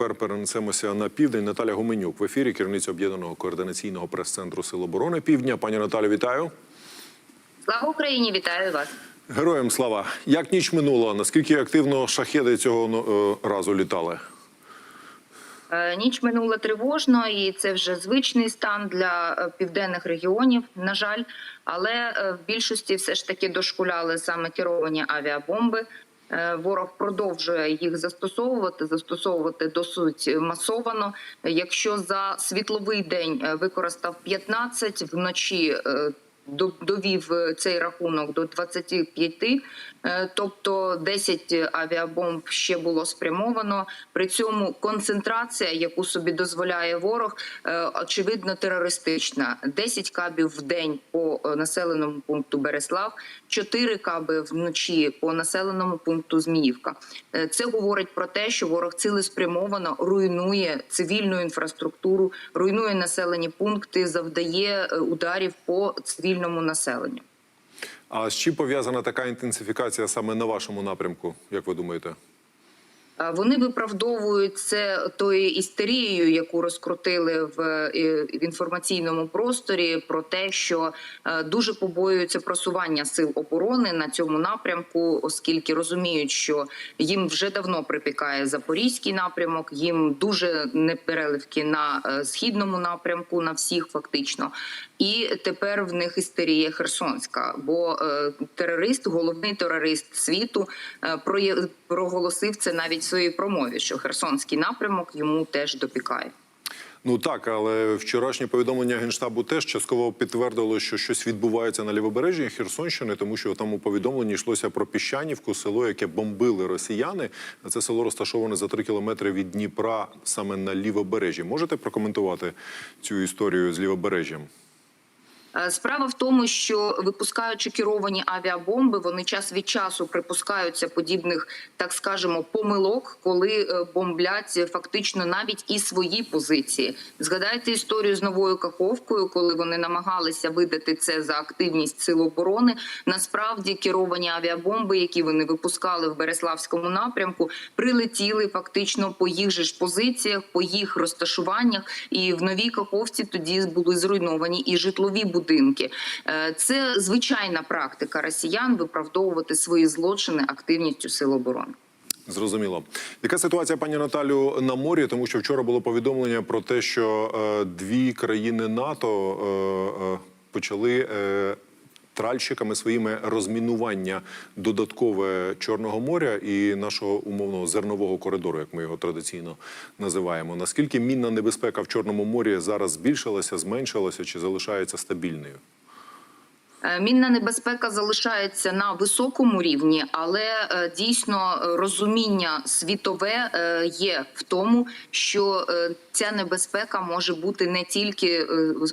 тепер перенесемося на південь. Наталя Гуменюк в ефірі, керівниця об'єднаного координаційного прес-центру Сил оборони Півдня. Пані Наталю, вітаю. Слава Україні! Вітаю вас. Героям слава. Як ніч минула? Наскільки активно шахеди цього ну, е, разу літали? Е, Ніч минула тривожно, і це вже звичний стан для е, південних регіонів. На жаль, але в більшості все ж таки дошкуляли саме керовані авіабомби. Е, Ворог продовжує їх застосовувати, застосовувати досить масовано. Якщо за світловий день е, використав 15, вночі е, довів е, цей рахунок до 25, е, тобто 10 авіабомб ще було спрямовано. При цьому концентрація, яку собі дозволяє ворог, е, очевидно терористична. 10 кабів в день по населеному пункту Береслав, 4 каби вночі по населеному пункту Зміївка. Це говорить про те, що ворог цілеспрямовано руйнує цивільну інфраструктуру, руйнує населені пункти, завдає ударів по цивільному населенню. А з чим пов'язана така інтенсифікація саме на вашому напрямку, як ви думаєте? Вони виправдовують це тою істерією, яку розкрутили в, е, інформаційному просторі, про те, що е, дуже побоюються просування сил оборони на цьому напрямку, оскільки розуміють, що їм вже давно припікає запорізький напрямок, їм дуже непереливки на е, східному напрямку, на всіх фактично. І тепер в них істерія Херсонська, бо терорист, головний терорист світу, проголосив це навіть своїй промові, що Херсонський напрямок йому теж допікає. Ну так, але вчорашнє повідомлення генштабу теж частково підтвердило, що щось відбувається на лівобережжі Херсонщини, тому що там у повідомленні йшлося про піщанівку, село, яке бомбили росіяни. Це село розташоване за три кілометри від Дніпра, саме на лівобережжі. Можете прокоментувати цю історію з лівобережжям? Е, Справа в тому, що випускаючи керовані авіабомби, вони час від часу припускаються подібних, так скажемо, помилок, коли е, бомблять фактично навіть і свої позиції. Згадайте історію з новою Каховкою, коли вони намагалися видати це за активність сил оборони. Насправді керовані авіабомби, які вони випускали в Береславському напрямку, прилетіли фактично по їх же ж позиціях, по їх розташуваннях. І в новій Каховці тоді були зруйновані і житлові будинки. Е, Це звичайна практика росіян виправдовувати свої злочини активністю сил оборони. Зрозуміло. Яка ситуація, пані Наталю, на морі? Тому що вчора було повідомлення про те, що е, дві країни НАТО е, е, почали. Е, Тральщиками своїми розмінування додаткове Чорного моря і нашого умовного зернового коридору, як ми його традиційно називаємо. Наскільки мінна небезпека в Чорному морі зараз збільшилася, зменшилася чи залишається стабільною? Е, Мінна небезпека залишається на високому рівні, але е, дійсно розуміння світове е, є в тому, що ця небезпека може бути не тільки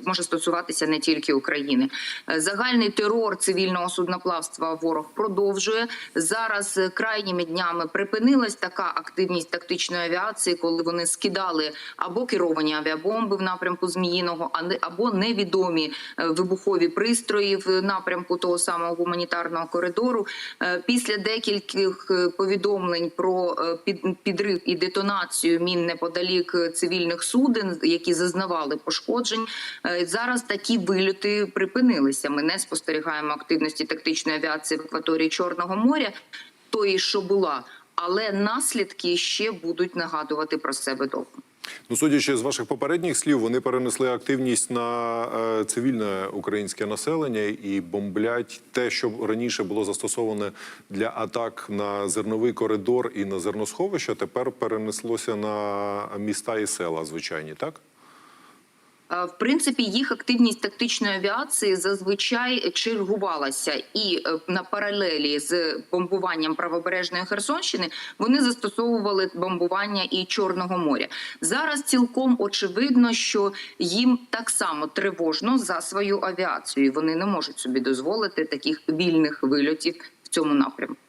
може стосуватися не тільки України. Загальний терор цивільного судноплавства ворог продовжує зараз. Крайніми днями припинилась така активність тактичної авіації, коли вони скидали або керовані авіабомби в напрямку Зміїного, або невідомі вибухові пристрої напрямку того самого гуманітарного коридору. Е, Після декількох е, повідомлень про е, підрив і детонацію мін неподалік цивільних суден, які зазнавали пошкоджень, зараз такі вильоти припинилися. Ми не спостерігаємо активності тактичної авіації в акваторії Чорного моря, тої, що була, але наслідки ще будуть нагадувати про себе довго. Ну, судячи з ваших попередніх слів, вони перенесли активність на е, цивільне українське населення і бомблять те, що раніше було застосоване для атак на зерновий коридор і на зерносховища, тепер перенеслося на міста і села, звичайні, так? Е, В принципі, їх активність тактичної авіації зазвичай чергувалася, і е, на паралелі з бомбуванням правобережної Херсонщини вони застосовували бомбування і Чорного моря. Зараз цілком очевидно, що їм так само тривожно за свою авіацію. Вони не можуть собі дозволити таких вільних вильотів в цьому напрямку.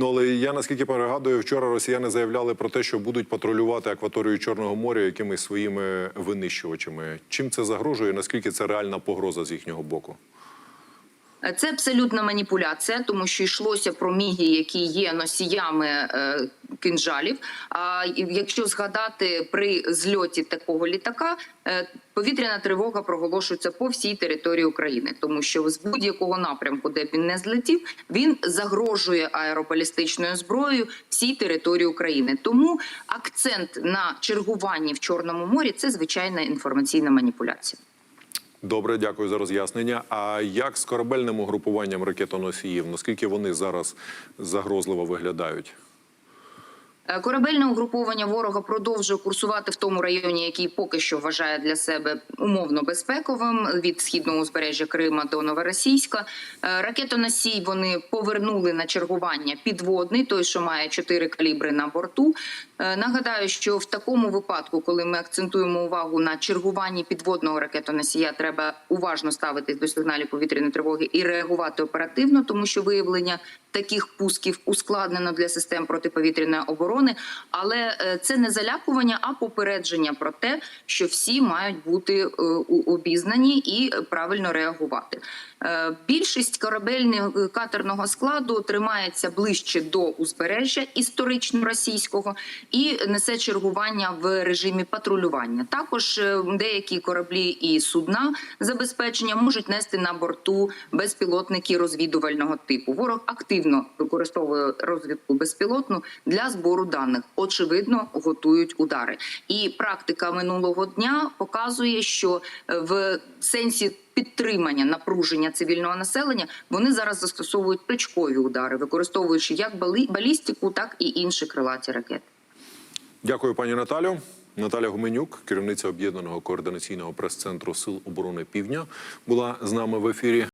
Ну але я наскільки перегадую, вчора росіяни заявляли про те, що будуть патрулювати акваторію Чорного моря якимись своїми винищувачами. Чим це загрожує? Наскільки це реальна погроза з їхнього боку? Це абсолютна маніпуляція, тому що йшлося про міги, які є носіями е, кинжалів. А якщо згадати при зльоті такого літака, е, повітряна тривога проголошується по всій території України, тому що з будь-якого напрямку, де б він не злетів, він загрожує аеробалістичною зброєю всій території України. Тому акцент на чергуванні в Чорному морі це звичайна інформаційна маніпуляція. Добре, дякую за роз'яснення. А як з корабельним угрупуванням ракетоносіїв? Наскільки вони зараз загрозливо виглядають? Е, Корабельне угруповання ворога продовжує курсувати в тому районі, який поки що вважає для себе умовно безпековим від східного узбережжя Крима до Новоросійська. Е, Ракетоносій вони повернули на чергування підводний, той, що має чотири калібри на борту. Е, Нагадаю, що в такому випадку, коли ми акцентуємо увагу на чергуванні підводного ракетоносія, треба уважно ставитись до сигналів повітряної тривоги і реагувати оперативно, тому що виявлення таких пусків ускладнено для систем протиповітряної оборони. Але е, це не залякування, а попередження про те, що всі мають бути е, обізнані і правильно реагувати. Е, Більшість корабельного катерного складу тримається ближче до узбережжя історично російського і несе чергування в режимі патрулювання. Також деякі кораблі і судна забезпечення можуть нести на борту безпілотники розвідувального типу. Ворог активно використовує розвідку безпілотну для збору даних. Очевидно, готують удари. І практика минулого дня показує, що е, в сенсі підтримання напруження цивільного населення вони зараз застосовують точкові удари, використовуючи як балі- балістику, так і інші крилаті ракети. Дякую, пані Наталю. Наталя Гуменюк, керівниця об'єднаного координаційного прес-центру Сил оборони Півдня, була з нами в ефірі.